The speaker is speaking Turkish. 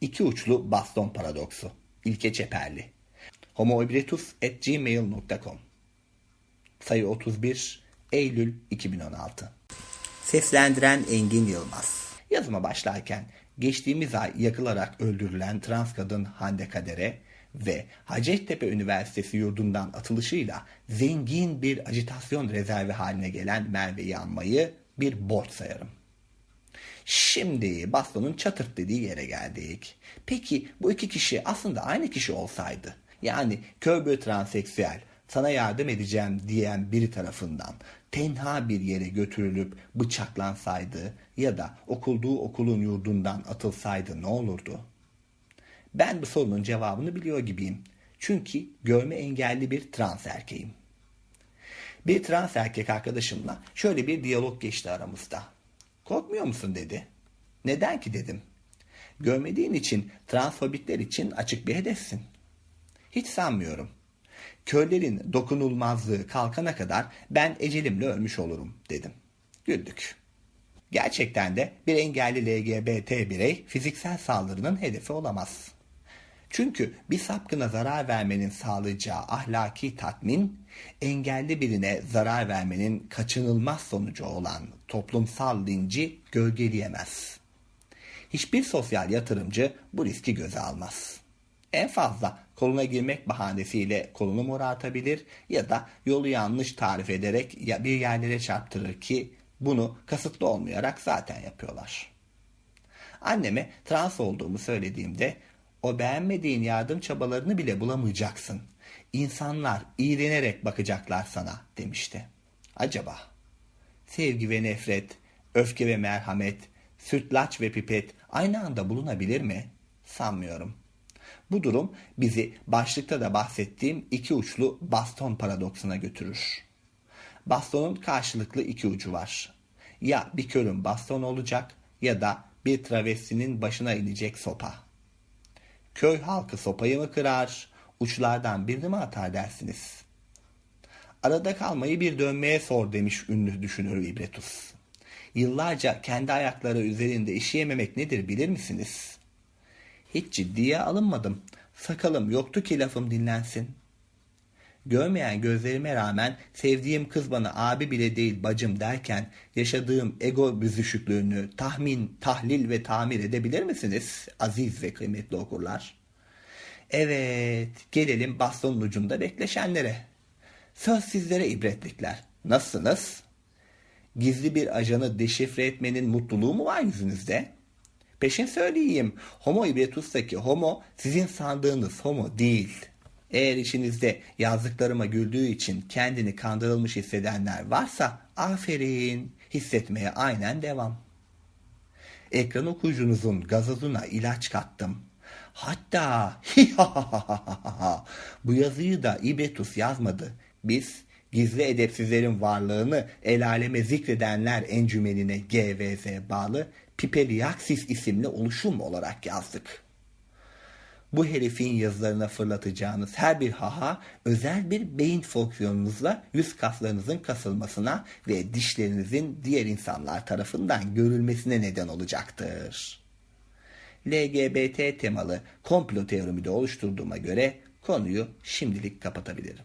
İki uçlu baston paradoksu. İlke Çeperli. homoibretus.gmail.com Sayı 31 Eylül 2016 Seslendiren Engin Yılmaz Yazıma başlarken geçtiğimiz ay yakılarak öldürülen trans kadın Hande Kader'e ve Hacettepe Üniversitesi yurdundan atılışıyla zengin bir ajitasyon rezervi haline gelen Merve'yi anmayı bir borç sayarım. Şimdi bastonun çatırt dediği yere geldik. Peki bu iki kişi aslında aynı kişi olsaydı, yani köy transseksüel, sana yardım edeceğim diyen biri tarafından tenha bir yere götürülüp bıçaklansaydı ya da okulduğu okulun yurdundan atılsaydı ne olurdu? Ben bu sorunun cevabını biliyor gibiyim. Çünkü görme engelli bir trans erkeğim. Bir trans erkek arkadaşımla şöyle bir diyalog geçti aramızda. Korkmuyor musun dedi. Neden ki dedim. Görmediğin için transfobikler için açık bir hedefsin. Hiç sanmıyorum. Köylerin dokunulmazlığı kalkana kadar ben ecelimle ölmüş olurum dedim. Güldük. Gerçekten de bir engelli LGBT birey fiziksel saldırının hedefi olamaz. Çünkü bir sapkına zarar vermenin sağlayacağı ahlaki tatmin, engelli birine zarar vermenin kaçınılmaz sonucu olan toplumsal linci gölgeleyemez. Hiçbir sosyal yatırımcı bu riski göze almaz. En fazla koluna girmek bahanesiyle kolunu morartabilir ya da yolu yanlış tarif ederek bir yerlere çarptırır ki bunu kasıtlı olmayarak zaten yapıyorlar. Anneme trans olduğumu söylediğimde o beğenmediğin yardım çabalarını bile bulamayacaksın. İnsanlar iğrenerek bakacaklar sana demişti. Acaba sevgi ve nefret, öfke ve merhamet, sütlaç ve pipet aynı anda bulunabilir mi? Sanmıyorum. Bu durum bizi başlıkta da bahsettiğim iki uçlu baston paradoksuna götürür. Bastonun karşılıklı iki ucu var. Ya bir körün baston olacak ya da bir travestinin başına inecek sopa. Köy halkı sopayı mı kırar, uçlardan birini mi atar dersiniz? Arada kalmayı bir dönmeye sor demiş ünlü düşünür İbretus. Yıllarca kendi ayakları üzerinde işeyememek nedir bilir misiniz? Hiç ciddiye alınmadım. Sakalım yoktu ki lafım dinlensin. Görmeyen gözlerime rağmen sevdiğim kız bana abi bile değil bacım derken yaşadığım ego büzüşüklüğünü tahmin, tahlil ve tamir edebilir misiniz aziz ve kıymetli okurlar? Evet, gelelim bastonun ucunda bekleşenlere. Söz sizlere ibretlikler. Nasılsınız? Gizli bir ajanı deşifre etmenin mutluluğu mu var yüzünüzde? Peşin söyleyeyim. Homo ibretustaki homo sizin sandığınız homo değil. Eğer içinizde yazdıklarıma güldüğü için kendini kandırılmış hissedenler varsa aferin hissetmeye aynen devam. Ekran okuyucunuzun gazozuna ilaç kattım. Hatta bu yazıyı da İbetus yazmadı. Biz gizli edepsizlerin varlığını el aleme zikredenler encümenine GVZ bağlı Pipeliaksis isimli oluşum olarak yazdık. Bu herifin yazılarına fırlatacağınız her bir haha özel bir beyin fonksiyonunuzla yüz kaslarınızın kasılmasına ve dişlerinizin diğer insanlar tarafından görülmesine neden olacaktır. LGBT temalı komplo teorimi de oluşturduğuma göre konuyu şimdilik kapatabilirim.